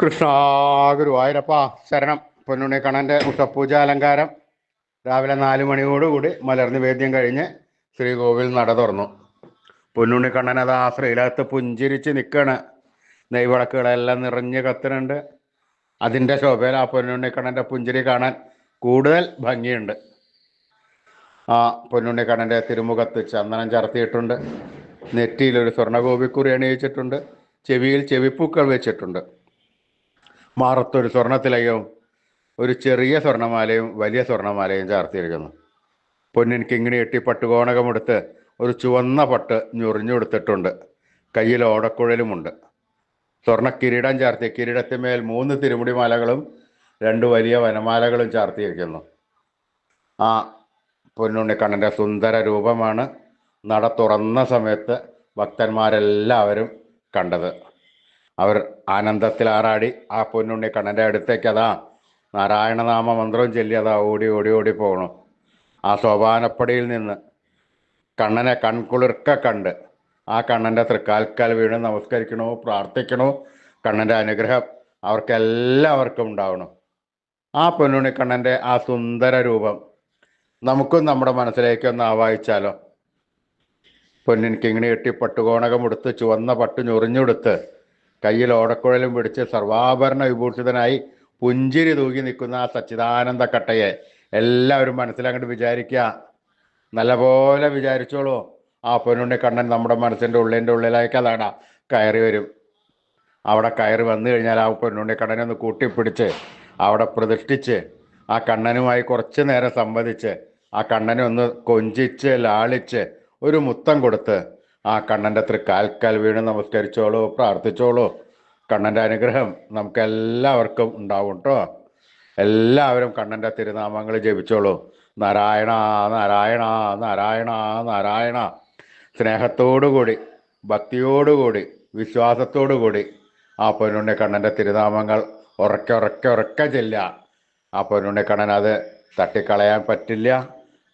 കൃഷ്ണ ഗുരുവായൂരപ്പ ശരണം. പൊന്നുണ്ണി കണ്ണന്റെ ഉഷപൂജ അലങ്കാരം രാവിലെ നാല് മണിയോടുകൂടി മലർന്ന് വേദ്യം കഴിഞ്ഞ് ശ്രീകോവിൽ നട തുറന്നു. പൊന്നുണ്ണി കണ്ണൻ അത് ആ ശ്രീലകത്ത് പുഞ്ചിരിച്ച് നിൽക്കുകയാണ് നെയ്വിളക്കുകളെല്ലാം നിറഞ്ഞ് കത്തുന്നുണ്ട്. അതിന്റെ ശോഭയിൽ ആ പൊന്നുണ്ണി കണ്ണന്റെ പുഞ്ചിരി കാണാൻ കൂടുതൽ ഭംഗിയുണ്ട്. ആ പൊന്നുണ്ണി കണ്ണന്റെ തിരുമുഖത്ത് ചന്ദനം ചർത്തിയിട്ടുണ്ട്. നെറ്റിയിലൊരു സ്വർണഗോപിക്കുറി അണിയിച്ചിട്ടുണ്ട്. ചെവിയിൽ ചെവിപ്പൂക്കൾ വെച്ചിട്ടുണ്ട്. മാറത്തൊരു സ്വർണത്തിലയോ ഒരു ചെറിയ സ്വർണമാലയും വലിയ സ്വർണമാലയും ചാർത്തിയിരിക്കുന്നു. പൊന്നിൻ കിങ്ങിണി എട്ടി പട്ടുകോണകമെടുത്ത് ഒരു ചുവന്ന പട്ട് ഞൊറിഞ്ഞുകൊടുത്തിട്ടുണ്ട്. കയ്യിൽ ഓടക്കുഴലുമുണ്ട്. സ്വർണ കിരീടം ചാർത്തിയ കിരീടത്തിന്മേൽ മൂന്ന് തിരുമുടി മാലകളും രണ്ട് വലിയ വനമാലകളും ചാർത്തിയിരിക്കുന്നു. ആ പൊന്നുണ്ണിക്കണ്ണന്റെ സുന്ദര രൂപമാണ് നട തുറന്ന സമയത്ത് ഭക്തന്മാരെല്ലാവരും കണ്ടത്. അവർ ആനന്ദത്തിൽ ആറാടി ആ പൊന്നുണ്ണി കണ്ണന്റെ അടുത്തേക്ക് അതാ നാരായണനാമ മന്ത്രവും ചൊല്ലി അതാ ഓടി ഓടി ഓടി പോകണം ആ സോപാനപ്പടിയിൽ നിന്ന് കണ്ണനെ കൺകുളിർക്ക കണ്ട് ആ കണ്ണന്റെ തൃക്കാൽക്കാൽ വീണ് നമസ്കരിക്കണോ പ്രാർത്ഥിക്കണോ. കണ്ണന്റെ അനുഗ്രഹം അവർക്കെല്ലാവർക്കും ഉണ്ടാവണം. ആ പൊന്നുണ്ണി കണ്ണന്റെ ആ സുന്ദര രൂപം നമുക്കും നമ്മുടെ മനസ്സിലേക്ക് ഒന്ന് ആവാഹിച്ചാലോ? പൊന്നിൻ കിങ്ങിണി കെട്ടി പട്ടുകോണകം എടുത്ത് ചുവന്ന പട്ട് ഞൊറിഞ്ഞെടുത്ത് കയ്യിൽ ഓടക്കുഴലും പിടിച്ച് സർവാഭരണ വിഭൂഷിതനായി പുഞ്ചിരി തൂകി നിൽക്കുന്ന ആ സച്ചിദാനന്ദ കട്ടയെ എല്ലാവരും മനസ്സിലങ്ങോട്ട് വിചാരിക്കുക നല്ലപോലെ വിചാരിച്ചോളൂ. ആ പൊന്നുണ്ണി കണ്ണൻ നമ്മുടെ മനസ്സിന്റെ ഉള്ളിന്റെ ഉള്ളിലേക്ക് അതാണ് കയറി വരും. അവിടെ കയറി വന്നു കഴിഞ്ഞാൽ ആ പൊന്നുണ്ണി കണ്ണനെ ഒന്ന് കൂട്ടിപ്പിടിച്ച് അവിടെ പ്രതിഷ്ഠിച്ച് ആ കണ്ണനുമായി കുറച്ച് നേരം സംവദിച്ച് ആ കണ്ണനെ ഒന്ന് കൊഞ്ചിച്ച് ലാളിച്ച് ഒരു മുത്തം കൊടുത്ത് ആ കണ്ണന്റെ തൃക്കാൽക്കാൽ വീണ് നമസ്കരിച്ചോളൂ പ്രാർത്ഥിച്ചോളൂ. കണ്ണന്റെ അനുഗ്രഹം നമുക്ക് എല്ലാവർക്കും ഉണ്ടാവും കേട്ടോ എല്ലാവരും കണ്ണന്റെ തിരുനാമങ്ങൾ ജപിച്ചോളൂ. നാരായണ നാരായണ നാരായണ നാരായണ. സ്നേഹത്തോടുകൂടി ഭക്തിയോടുകൂടി വിശ്വാസത്തോടുകൂടി ആ പൊന്നുണ്ണി കണ്ണന്റെ തിരുനാമങ്ങൾ ഉറക്കെ ഉറക്കെ ഉറക്കെ ചെല്ലുക. ആ പൊന്നുണ്ണി കണ്ണൻ അത് തട്ടിക്കളയാൻ പറ്റില്ല.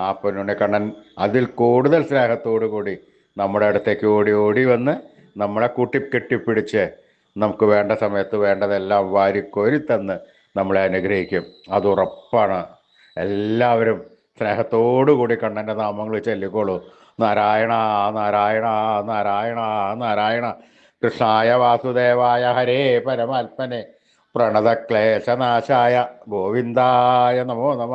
ആ പൊന്നുണ്ണി കണ്ണൻ അതിൽ കൂടുതൽ സ്നേഹത്തോടു കൂടി നമ്മുടെ അടുത്തേക്ക് ഓടി ഓടി വന്ന് നമ്മളെ കൂട്ടി കെട്ടിപ്പിടിച്ച് നമുക്ക് വേണ്ട സമയത്ത് വേണ്ടതെല്ലാം വാരിക്കോരി തന്ന് നമ്മളെ അനുഗ്രഹിക്കും. അത് ഉറപ്പാണ്. എല്ലാവരും സ്നേഹത്തോടു കൂടി കണ്ണന്റെ നാമങ്ങൾ ചൊല്ലിക്കോളൂ. നാരായണ നാരായണ നാരായണ നാരായണ. കൃഷ്ണായ വാസുദേവായ ഹരേ പരമാത്മനെ. പ്രണതക്ലേശനാശായ ഗോവിന്ദായ നമോ നമ.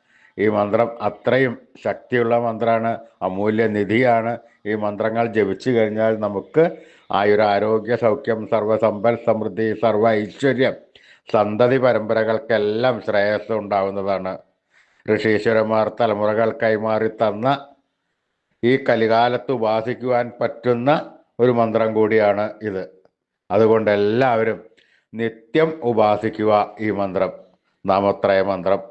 ഈ മന്ത്രം അത്രയും ശക്തിയുള്ള മന്ത്രമാണ് അമൂല്യ നിധിയാണ്. ഈ മന്ത്രങ്ങൾ ജപിച്ചു കഴിഞ്ഞാൽ നമുക്ക് ആയുര ആരോഗ്യ സൗഖ്യം സർവസമ്പൽ സമൃദ്ധി സർവ ഐശ്വര്യം സന്തതി പരമ്പരകൾക്കെല്ലാം ശ്രേയസ് ഉണ്ടാവുന്നതാണ്. ഋഷീശ്വരന്മാർ തലമുറകൾ കൈമാറി തന്ന ഈ കലികാലത്ത് ഉപാസിക്കുവാൻ പറ്റുന്ന ഒരു മന്ത്രം കൂടിയാണ് ഇത്. അതുകൊണ്ട് എല്ലാവരും നിത്യം ഉപാസിക്കുക ഈ മന്ത്രം. നാമത്രയ മന്ത്രം.